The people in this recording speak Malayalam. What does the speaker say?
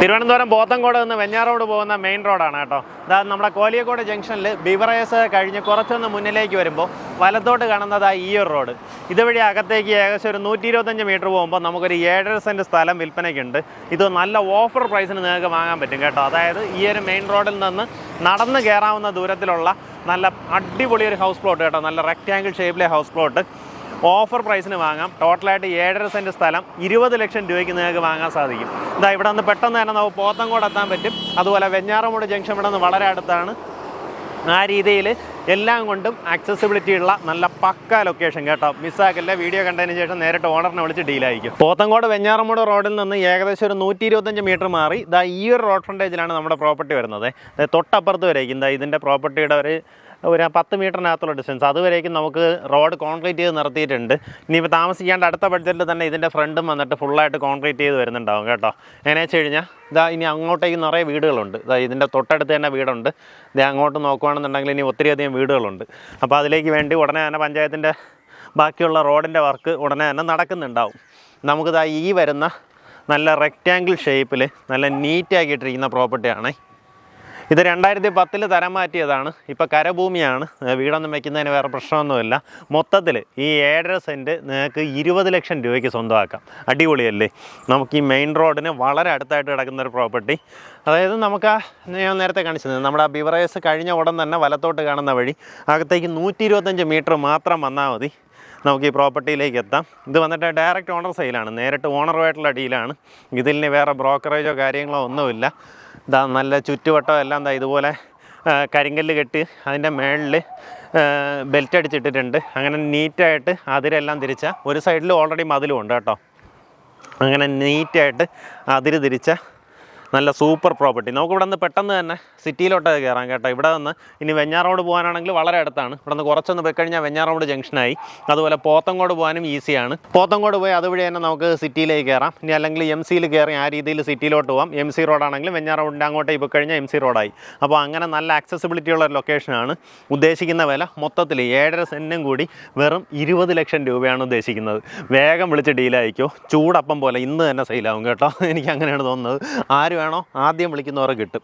തിരുവനന്തപുരം പോത്തങ്കോട് നിന്ന് വെഞ്ഞാറോട് പോകുന്ന മെയിൻ റോഡാണ് കേട്ടോ. ഇതാ നമ്മുടെ കോലിയക്കോട് ജംഗ്ഷനിൽ ബിവറേസ് കഴിഞ്ഞ് കുറച്ചൊന്ന് മുന്നിലേക്ക് വരുമ്പോൾ വലത്തോട്ട് കാണുന്നതാ ഈ ഒരു റോഡ് ഇതുവഴി അകത്തേക്ക് ഏകദേശം ഒരു നൂറ്റി ഇരുപത്തഞ്ച് മീറ്റർ പോകുമ്പോൾ നമുക്കൊരു ഏഴര സെന്റ് സ്ഥലം വിൽപ്പനയ്ക്കുണ്ട്. ഇത് നല്ല ഓഫർ പ്രൈസിന് നിങ്ങൾക്ക് വാങ്ങാൻ പറ്റും കേട്ടോ. അതായത് ഈ ഒരു മെയിൻ റോഡിൽ നിന്ന് നടന്ന് കയറാവുന്ന ദൂരത്തിലുള്ള നല്ല അടിപൊളി ഒരു ഹൗസ് പ്ലോട്ട് കേട്ടോ. നല്ല റെക്റ്റാങ്കിൾ ഷേപ്പിലെ ഹൗസ് പ്ലോട്ട് ഓഫർ പ്രൈസിന് വാങ്ങാം. ടോട്ടലായിട്ട് ഏഴര സെന്റ് സ്ഥലം ഇരുപത് ലക്ഷം രൂപയ്ക്ക് നിങ്ങൾക്ക് വാങ്ങാൻ സാധിക്കും. ഇതാ ഇവിടെ നിന്ന് പെട്ടെന്ന് തന്നെ നമുക്ക് പോത്തങ്കോട് എത്താൻ പറ്റും. അതുപോലെ വെഞ്ഞാറമൂട് ജംഗ്ഷൻ ഇവിടെ നിന്ന് വളരെ അടുത്താണ്. ആ രീതിയിൽ എല്ലാം കൊണ്ടും ആക്സസിബിലിറ്റി ഉള്ള നല്ല പക്ക ലൊക്കേഷൻ കേട്ടോ. മിസ്സാക്കില്ല വീഡിയോ കണ്ടതിന് ശേഷം നേരിട്ട് ഓണറിനെ വിളിച്ച് ഡീലായിരിക്കും പോത്തങ്കോട് വെഞ്ഞാറമൂട് റോഡിൽ നിന്ന് ഏകദേശം ഒരു നൂറ്റി ഇരുപത്തഞ്ച് മീറ്റർ മാറി. ഇതാ ഈ ഒരു റോഡ് ഫ്രണ്ടേജിലാണ് നമ്മുടെ പ്രോപ്പർട്ടി വരുന്നത്. തൊട്ടപ്പുറത്ത് വരേക്കും. ഇതാ ഇതിന്റെ പ്രോപ്പർട്ടിയുടെ ഒരു ഒരു പത്ത് മീറ്ററിനകത്തുള്ള ഡിസ്റ്റൻസ് അതുവരേക്കും നമുക്ക് റോഡ് കോൺക്രീറ്റ് ചെയ്ത് നിർത്തിയിട്ടുണ്ട്. ഇനിയിപ്പോൾ താമസിക്കാണ്ട് അടുത്ത ബഡ്ജറ്റിൽ തന്നെ ഇതിന്റെ ഫ്രണ്ടും വന്നിട്ട് ഫുള്ളായിട്ട് കോൺക്രീറ്റ് ചെയ്ത് വരുന്നുണ്ടാവും കേട്ടോ. എങ്ങനെ വെച്ച് കഴിഞ്ഞാൽ ഇതാ ഇനി അങ്ങോട്ടേക്ക് നിറയെ വീടുകളുണ്ട്. ഇതാ ഇതിന്റെ തൊട്ടടുത്ത് തന്നെ വീടുണ്ട്. ഇത് അങ്ങോട്ട് നോക്കുകയാണെന്നുണ്ടെങ്കിൽ ഇനി ഒത്തിരിയധികം വീടുകളുണ്ട്. അപ്പോൾ അതിലേക്ക് വേണ്ടി ഉടനെ തന്നെ പഞ്ചായത്തിന്റെ ബാക്കിയുള്ള റോഡിന്റെ വർക്ക് ഉടനെ തന്നെ നടക്കുന്നുണ്ടാവും. നമുക്കിതാ ഈ വരുന്ന നല്ല റെക്റ്റാങ്കിൾ ഷേപ്പിൽ നല്ല നീറ്റാക്കിയിട്ടിരിക്കുന്ന പ്രോപ്പർട്ടിയാണേ ഇത് രണ്ടായിരത്തി പത്തിൽ തരം മാറ്റിയതാണ്. ഇപ്പോൾ കരഭൂമിയാണ്. വീടൊന്നും വെക്കുന്നതിന് വേറെ പ്രശ്നമൊന്നുമില്ല. മൊത്തത്തിൽ ഈ ഏഴര സെന്റ് നിങ്ങൾക്ക് ഇരുപത് ലക്ഷം രൂപയ്ക്ക് സ്വന്തമാക്കാം. അടിപൊളിയല്ലേ? നമുക്ക് ഈ മെയിൻ റോഡിന് വളരെ അടുത്തായിട്ട് കിടക്കുന്ന ഒരു പ്രോപ്പർട്ടി. അതായത് നമുക്ക് ഞാൻ നേരത്തെ കാണിച്ചത് നമ്മുടെ ആ ബിവറേസ് കഴിഞ്ഞ ഉടൻ തന്നെ വലത്തോട്ട് കാണുന്ന വഴി അകത്തേക്ക് നൂറ്റി മീറ്റർ മാത്രം വന്നാൽ മതി. നമുക്ക് ഈ പ്രോപ്പർട്ടിയിലേക്ക് എത്താം. ഇത് വന്നിട്ട് ഡയറക്റ്റ് ഓണർ സെയിലാണ് നേരിട്ട് ഓണറുമായിട്ടുള്ള ഡീലാണ് ഇതിൽ വേറെ ബ്രോക്കറേജോ കാര്യങ്ങളോ ഒന്നുമില്ല. ഇതാ നല്ല ചുറ്റുവട്ടം എല്ലാം ദാ ഇതുപോലെ കരിങ്കല്ല് കെട്ടി അതിന്റെ മേളിൽ ബെൽറ്റ് അടിച്ചിട്ടിട്ടുണ്ട്. അങ്ങനെ നീറ്റായിട്ട് അതിരെല്ലാം തിരിച്ച ഒരു സൈഡിൽ ഓൾറെഡി മതിലും ഉണ്ട് കേട്ടോ. അങ്ങനെ നീറ്റായിട്ട് അതിര് തിരിച്ച നല്ല സൂപ്പർ പ്രോപ്പർട്ടി. നമുക്ക് ഇവിടെ നിന്ന് പെട്ടെന്ന് തന്നെ സിറ്റിയിലോട്ട് കയറാം കേട്ടോ. ഇവിടെ നിന്ന് ഇനി വെഞ്ഞാറോട് പോകാനാണെങ്കിൽ വളരെ അടുത്താണ്. ഇവിടെ നിന്ന് കുറച്ചൊന്ന് പോയി കഴിഞ്ഞാൽ വെഞ്ഞാറോട് ജംഗ്ഷനായി. അതുപോലെ പോത്തങ്കോട് പോകാനും ഈസിയാണ്. പോത്തങ്കോട് പോയി അതുവഴി തന്നെ നമുക്ക് സിറ്റിയിലേക്ക് കയറാം. ഇനി അല്ലെങ്കിൽ എം സിയിൽ കയറി ആ രീതിയിൽ സിറ്റിയിലോട്ട് പോകാം എം സി റോഡാണെങ്കിലും വെഞ്ഞാറോഡിന്റെ അങ്ങോട്ടേക്ക് പോയി കഴിഞ്ഞാൽ എം സി റോഡായി അപ്പോൾ അങ്ങനെ നല്ല ആക്സസിബിലിറ്റി ഉള്ള ലൊക്കേഷനാണ് ഉദ്ദേശിക്കുന്ന വില മൊത്തത്തിൽ ഏഴര സെന്റും കൂടി വെറും ഇരുപത് ലക്ഷം രൂപയാണ് ഉദ്ദേശിക്കുന്നത്. വേഗം വിളിച്ച് ഡീലായിക്കോ ചൂടപ്പം പോലെ ഇന്ന് തന്നെ സെയിലാവും കേട്ടോ. എനിക്ക് അങ്ങനെയാണ് തോന്നുന്നത്. ആര് വേണോ? ആദ്യം വിളിക്കുന്നവരെ കിട്ടും.